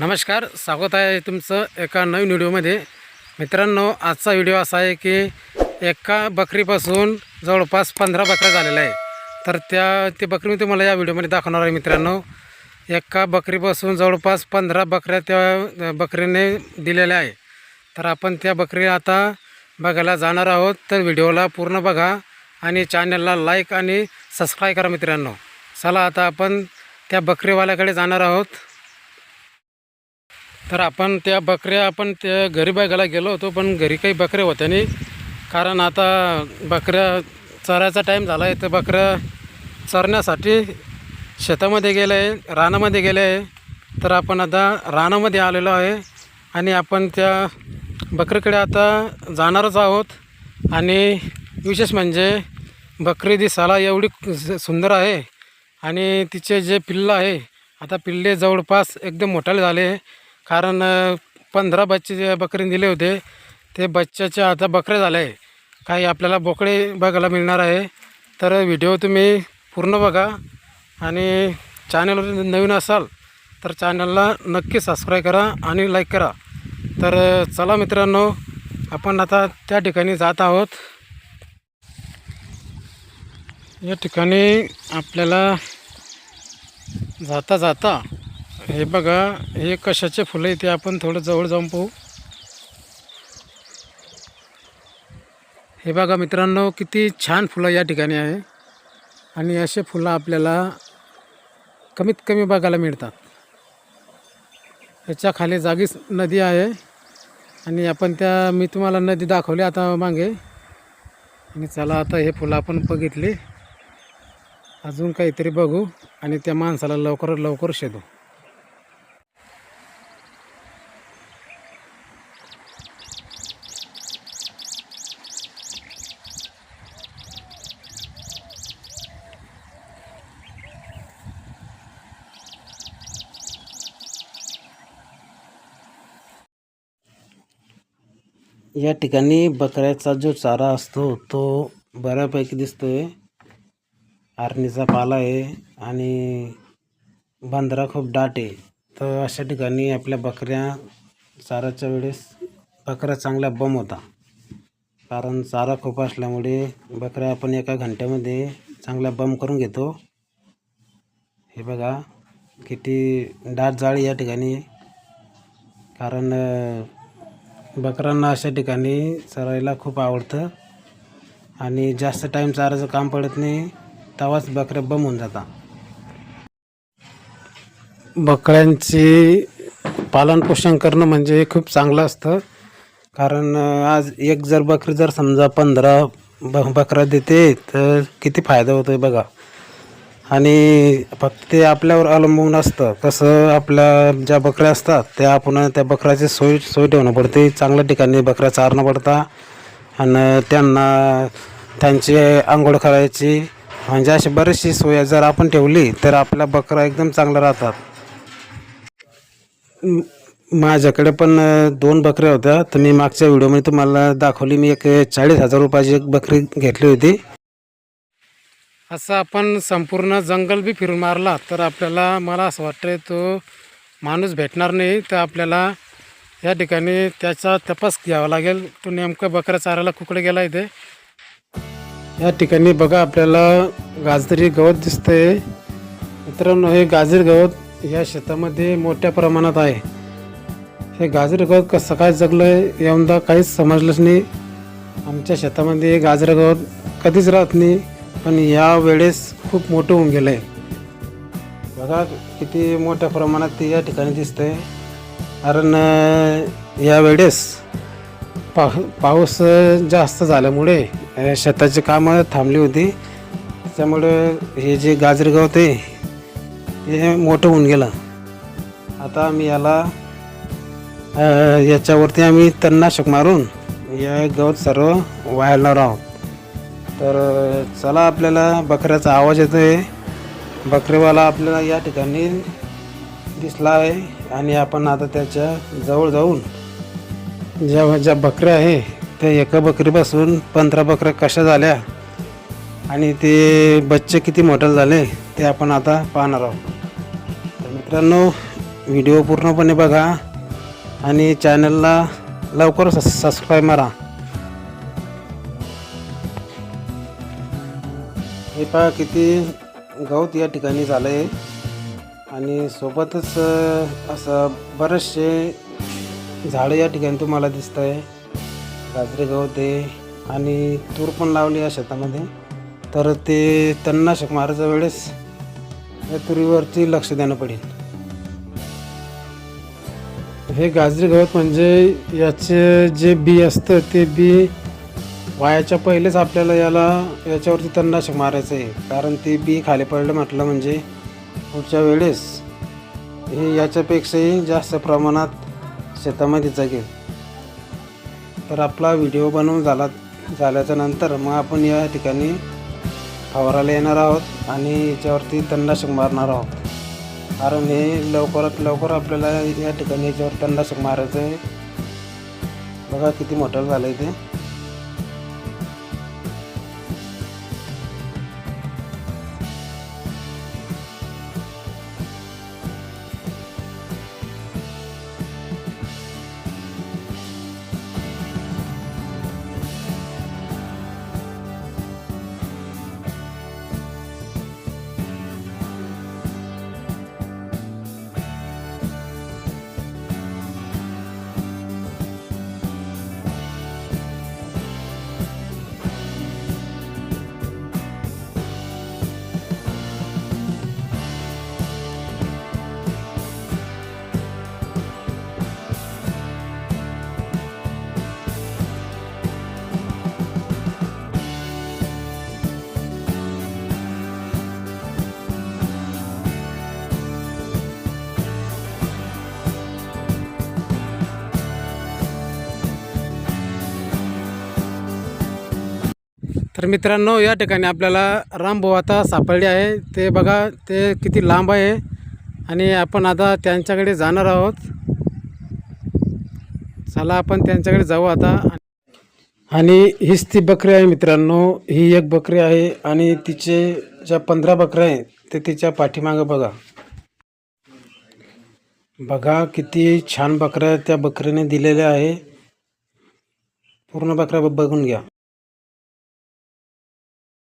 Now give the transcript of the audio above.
नमस्कार स्वागत आहे तुमचं एका नवीन व्हिडिओमध्ये. मित्रांनो आजचा व्हिडिओ असा आहे की एका बकरीपासून जवळपास पंधरा बकऱ्या झालेल्या आहे तर त्या ते बकरी मी तुम्हाला या व्हिडिओमध्ये दाखवणार आहे मित्रांनो. एका बकरीपासून जवळपास पंधरा बकऱ्या त्या बकरीने दिलेल्या आहे तर आपण त्या बकरी आता बघायला जाणार आहोत. तर व्हिडिओला पूर्ण बघा आणि चॅनलला लाईक आणि सबस्क्राईब करा मित्रांनो. चला आता आपण त्या बकरीवाल्याकडे जाणार आहोत. तर आपण त्या बकऱ्या आपण त्या घरी बघायला गेलो होतो पण घरी काही बकऱ्या होत्या नाही. कारण आता बकऱ्या चरायचा टाईम झाला आहे तर बकऱ्या चरण्यासाठी शेतामध्ये गेले आहे रानामध्ये गेले. आहे तर आपण आता रानामध्ये आलेलो आहे आणि आपण त्या बकरीकडे आता जाणारच आहोत. आणि विशेष म्हणजे बकरी दिसायला एवढी सुंदर आहे. आणि तिचे जे पिल्लं आहे आता पिल्ले जवळपास एकदम मोठाले झाले. कारण पंधरा बच्चे जे बकरीने दिले होते ते बच्च्याच्या आता बकरे झाले. आहे काही आपल्याला बोकडे बघायला मिळणार आहे. तर व्हिडिओ तुम्ही पूर्ण बघा आणि चॅनलवर नवीन असाल तर चॅनलला नक्की सबस्क्राईब करा आणि लाईक करा. तर चला मित्रांनो आपण आता त्या ठिकाणी जात आहोत. या ठिकाणी आपल्याला जाता जाता हे बघा हे कशाचे फुलं आहे ते आपण थोडं जवळ जाऊन पाहू. हे बघा मित्रांनो किती छान फुलं या ठिकाणी आहे. आणि असे फुलं आपल्याला कमीत कमी बघायला मिळतात. याच्या खाली जागीच नदी आहे. आणि आपण त्या मी तुम्हाला नदी दाखवली आता मागे. आणि चला आता हे फुलं आपण बघितली. अजून काहीतरी बघू आणि त्या माणसाला लवकरात लवकर शोधू. या ठिकाणी बकऱ्याचा जो चारा असतो तो बऱ्यापैकी दिसतोय. आरणीचा पाला आहे आणि बांद्रा खूप दाट आहे. तर अशा ठिकाणी आपल्या बकऱ्या चाराच्या वेळेस बकऱ्या चांगल्या बम होता. कारण चारा खूप असल्यामुळे बकऱ्या आपण एका घंट्यामध्ये चांगल्या बम करून घेतो. हे बघा किती दाट जाळी या ठिकाणी. कारण बकरांना अशा ठिकाणी चरायला खूप आवडतं. आणि जास्त टाईम चारायचं काम पडत नाही तेव्हाच बकऱ्या बम होऊन जातात. बकऱ्यांची पालनपोषण करणं म्हणजे खूप चांगलं असतं. कारण आज एक जर बकरी जर समजा पंधरा ब बकरा देते तर किती फायदा होतो आहे बघा. आणि फक्त ते आपल्यावर अवलंबून असतं. कसं आपल्या ज्या बकऱ्या असतात त्या आपण त्या बकऱ्याची सोय सोय ठेवणं पडते. चांगल्या ठिकाणी बकऱ्या चारणं पडता आणि त्यांना त्यांची आंघोळ करायची. म्हणजे अशी बरीचशी सोय जर आपण ठेवली तर आपल्या बकरा एकदम चांगल्या राहतात. माझ्याकडे पण दोन बकऱ्या होत्या. तर मी मागच्या व्हिडिओमध्ये तुम्हाला दाखवली. मी एक चाळीस हजार रुपयाची एक बकरी घेतली होती. असं आपण संपूर्ण जंगल बी फिरून मारला तर आपल्याला मला असं वाटतं तो माणूस भेटणार नाही. तर आपल्याला या ठिकाणी त्याचा तपास घ्यावा लागेल. तो नेमकं बकऱ्या चारायला कुकडे गेला इथे. या ठिकाणी बघा आपल्याला गाजरी गवत दिसतंय. मित्रांनो हे गाजर गवत या शेतामध्ये मोठ्या प्रमाणात आहे. हे गाजर गवत कसं काय जगलं आहे यंदा काहीच समजलंच नाही. आमच्या शेतामध्ये गाजर गवत कधीच राहत नाही. पण या वेळेस खूप मोठं होऊन गेलं आहे बघा किती मोठ्या प्रमाणात ते या ठिकाणी दिसतंय. कारण या वेळेस पा पाऊस जास्त झाल्यामुळे शेताची कामं थांबली होती. त्यामुळं हे जे गाजर गवत आहे हे मोठं होऊन गेलं. आता आम्ही याला याच्यावरती आम्ही तणनाशक मारून या गवत सर्व वाळणार आहोत. तर चला आपल्याला बकऱ्याचा आवाज येतो आहे बकरेवाला आपल्याला या ठिकाणी दिसला आहे आणि आपण आता त्याच्याजवळ जाऊन ज्या ज्या बकऱ्या आहे त्या एका बकरीपासून पंधरा बकऱ्या कशा झाल्या आणि ते बच्चे किती मोठे झाले ते आपण आता पाहणार आहोत. तर मित्रांनो व्हिडिओ पूर्णपणे बघा आणि चॅनलला लवकर सबस्क्राईब मारा. हे पहा किती गवत या ठिकाणी झालं आहे आणि सोबतच असं बरेचसे झाडं या ठिकाणी तुम्हाला दिसत आहे गाजरे गवत आहे आणि तूर पण लावली या शेतामध्ये. तर ते तणनाशक मारायच्या वेळेस या तुरीवरती लक्ष देणं पडेल. हे गाजरी गवत म्हणजे याचे जे बी असतं ते बी वायाच्या पहिलेच आपल्याला याला याच्यावरती तणनाशक मारायचं आहे. कारण ते बी खाली पडलं म्हटलं म्हणजे पुढच्या वेळेस हे याच्यापेक्षाही जास्त प्रमाणात शेतामध्ये जगेल. तर आपला व्हिडिओ बनवून झाला झाल्याच्यानंतर मग आपण या ठिकाणी फवारायला येणार आहोत आणि याच्यावरती तणनाशक मारणार आहोत. कारण हे लवकरात लवकर आपल्याला या ठिकाणी याच्यावर तणनाशक मारायचं आहे. बघा किती मोठं झालं आहे ते. तर मित्रांनो या ठिकाणी आपल्याला रामभाऊ आता सापडले आहे. ते बघा ते किती लांब आहे. आणि आपण आता त्यांच्याकडे जाणार आहोत. चला आपण त्यांच्याकडे जाऊ आता. आणि हीच ती बकरी आहे मित्रांनो. ही एक बकरी आहे आणि तिचे ज्या पंधरा बकऱ्या आहेत ते तिच्या पाठीमागं बघा. बघा किती छान बकऱ्या त्या बकरीने दिलेल्या आहे. पूर्ण बकऱ्या बघून घ्या.